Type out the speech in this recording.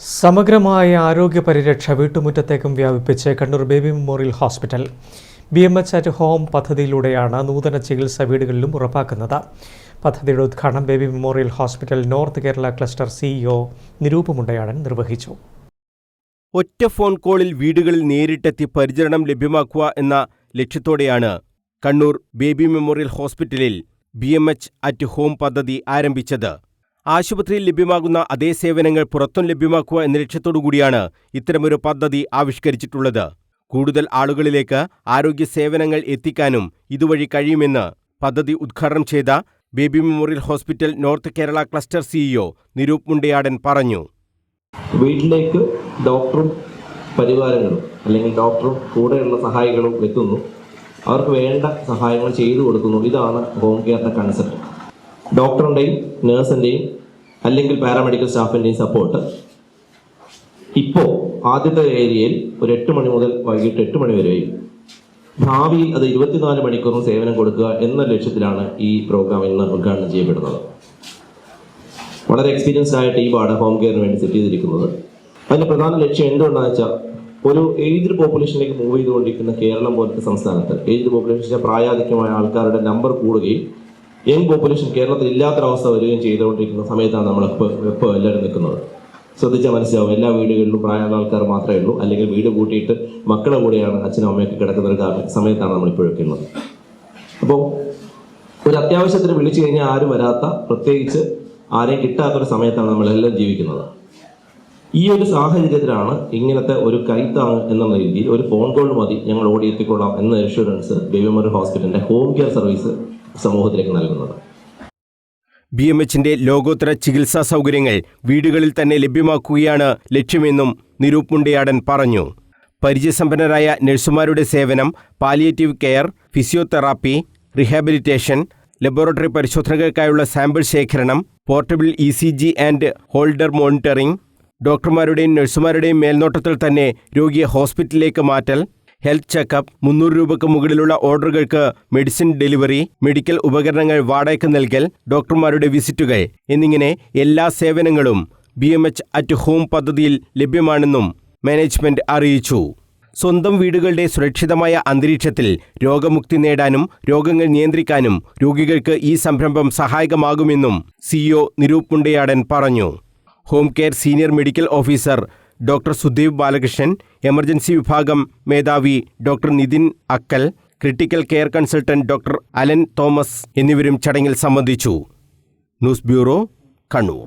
സമഗ്രമായ ആരോഗ്യ പരിരക്ഷ വീട്ടുമുറ്റത്തേക്കും വ്യാപിപ്പിച്ച് Kannur baby memorial hospital. B M H at home പദ്ധതിയിലൂടെയാണ് നൂതന ചികിത്സാ വീടുകളിലും ഉറപ്പാക്കുന്നത്. പദ്ധതിയുടെ ഉദ്ഘാടനം baby memorial hospital north Kerala cluster CEO Niroop Mundayadan നിർവഹിച്ചു. ഒറ്റ ഫോൺ കോളിൽ വീടുകളിൽ നേരിട്ടെത്തി പരിചരണം ലഭ്യമാക്കുക എന്ന ലക്ഷ്യത്തോടെയാണ് കണ്ണൂർ ബേബി മെമ്മോറിയൽ ഹോസ്പിറ്റലിൽ ബി അറ്റ് ഹോം പദ്ധതി ആരംഭിച്ചത്. ആശുപത്രിയിൽ ലഭ്യമാകുന്ന അതേ സേവനങ്ങൾ പുറത്തും ലഭ്യമാക്കുക എന്ന ലക്ഷ്യത്തോടുകൂടിയാണ് ഇത്തരമൊരു പദ്ധതി ആവിഷ്കരിച്ചിട്ടുള്ളത്. കൂടുതൽ ആളുകളിലേക്ക് ആരോഗ്യ സേവനങ്ങൾ എത്തിക്കാനും ഇതുവഴി കഴിയുമെന്ന് പദ്ധതി ഉദ്ഘാടനം ചെയ്ത baby memorial hospital north Kerala cluster CEO Niroop Mundayadan പറഞ്ഞു. വീട്ടിലേക്ക് ഡോക്ടറും പരിവാരങ്ങളും അല്ലെങ്കിൽ ഡോക്ടറും കൂടെയുള്ള സഹായികളും എത്തുന്നു. അവർക്ക് വേണ്ട സഹായങ്ങൾ ചെയ്തു കൊടുക്കുന്നു. ഇതാണ് ഹോം കെയറിന്റെ കൺസെപ്റ്റ് ഡോക്ടറിന്റെയും നേഴ്സിന്റെയും അല്ലെങ്കിൽ പാരാമെഡിക്കൽ സ്റ്റാഫിന്റെയും സപ്പോർട്ട് ഇപ്പോൾ ആദ്യത്തെ ഏരിയയിൽ ഒരു എട്ട് മണി മുതൽ വൈകിട്ട് എട്ട് മണി വരെയും ഭാവിയിൽ അത് ഇരുപത്തിനാല് മണിക്കൂറും സേവനം കൊടുക്കുക എന്ന ലക്ഷ്യത്തിലാണ് ഈ പ്രോഗ്രാം ഇന്ന് ഉദ്ഘാടനം ചെയ്യപ്പെടുന്നത്. വളരെ എക്സ്പീരിയൻസ്ഡ് ആയ ടീമാണ് ഹോം കെയറിന് വേണ്ടി സെറ്റ് ചെയ്തിരിക്കുന്നത്. അതിന്റെ പ്രധാന ലക്ഷ്യം എന്തുകൊണ്ടാണെന്ന് വെച്ചാൽ ഒരു ഏജ്ഡ് പോപ്പുലേഷനിലേക്ക് മൂവ് ചെയ്തുകൊണ്ടിരിക്കുന്ന കേരളം പോലത്തെ സംസ്ഥാനത്ത് ഏജ്ഡ് പോപ്പുലേഷൻ പ്രായാധിക്യമായ ആൾക്കാരുടെ നമ്പർ കൂടുകയും യങ് പോപ്പുലേഷൻ കേരളത്തിൽ ഇല്ലാത്തൊരവസ്ഥ വരികയും ചെയ്തുകൊണ്ടിരിക്കുന്ന സമയത്താണ് നമ്മൾ ഇപ്പോൾ ഇപ്പോൾ എല്ലാവരും നിൽക്കുന്നത്. ശ്രദ്ധിച്ചാൽ മനസ്സിലാവും എല്ലാ വീടുകളിലും പ്രായമുള്ള ആൾക്കാർ മാത്രമേ ഉള്ളൂ. അല്ലെങ്കിൽ വീട് കൂട്ടിയിട്ട് മക്കളെ കൂടെയാണ് അച്ഛനും അമ്മയൊക്കെ കിടക്കുന്ന ഒരു സമയത്താണ് നമ്മൾ ഉള്ളത്. അപ്പോൾ ഒരു അത്യാവശ്യത്തിന് വിളിച്ചു കഴിഞ്ഞാൽ ആരും വരാത്ത പ്രത്യേകിച്ച് ആരെയും കിട്ടാത്തൊരു സമയത്താണ് നമ്മളെല്ലാം ജീവിക്കുന്നത്. ഈ ഒരു സാഹചര്യത്തിലാണ് ഇങ്ങനത്തെ ഒരു കൈത്താങ് എന്നുള്ള രീതിയിൽ ഒരു ഫോൺ കോൾ മതി ഞങ്ങൾ ഓടിയെത്തിക്കൊള്ളാം എന്ന ഇൻഷുറൻസ് ബേബിമർ ഹോസ്പിറ്റലിന്റെ ഹോം കെയർ സർവീസ് സമൂഹത്തിലേക്ക് നൽകുന്നത്. ബി എം എച്ചിന്റെ ലോകോത്തര ചികിത്സാ സൗകര്യങ്ങൾ വീടുകളിൽ തന്നെ ലഭ്യമാക്കുകയാണ് ലക്ഷ്യമെന്നും നിരൂപ് മുണ്ടയാടൻ പറഞ്ഞു. പരിചയസമ്പന്നരായ നഴ്സുമാരുടെ സേവനം palliative care physiotherapy rehabilitation laboratory പരിശോധനകൾക്കായുള്ള sample ശേഖരണം portable E C G and holter monitoring ഡോക്ടർമാരുടെയും നഴ്സുമാരുടെയും മേൽനോട്ടത്തിൽ തന്നെ രോഗിയെ ഹോസ്പിറ്റലിലേക്ക് മാറ്റൽ ഹെൽത്ത് ചെക്കപ്പ് മുന്നൂറ് രൂപയ്ക്ക് മുകളിലുള്ള ഓർഡറുകൾക്ക് മെഡിസിൻ ഡെലിവറി മെഡിക്കൽ ഉപകരണങ്ങൾ വാടകയ്ക്ക് നൽകൽ ഡോക്ടർമാരുടെ വിസിറ്റുകൾ എന്നിങ്ങനെ എല്ലാ സേവനങ്ങളും B M H at home പദ്ധതിയിൽ ലഭ്യമാണെന്നും മാനേജ്മെന്റ് അറിയിച്ചു. സ്വന്തം വീടുകളുടെ സുരക്ഷിതമായ അന്തരീക്ഷത്തിൽ രോഗമുക്തി നേടാനും രോഗങ്ങൾ നിയന്ത്രിക്കാനും രോഗികൾക്ക് ഈ സംരംഭം സഹായകമാകുമെന്നും സിഇഒ നിരൂപ് മുണ്ടയാടൻ പറഞ്ഞു. Home care senior medical officer doctor Sudeep Balakrishnan emergency വിഭാഗം മേധാവി doctor Nithin Akkal critical care consultant doctor Alan Thomas എന്നിവരും ചടങ്ങിൽ സംബന്ധിച്ചു. News bureau Kannur.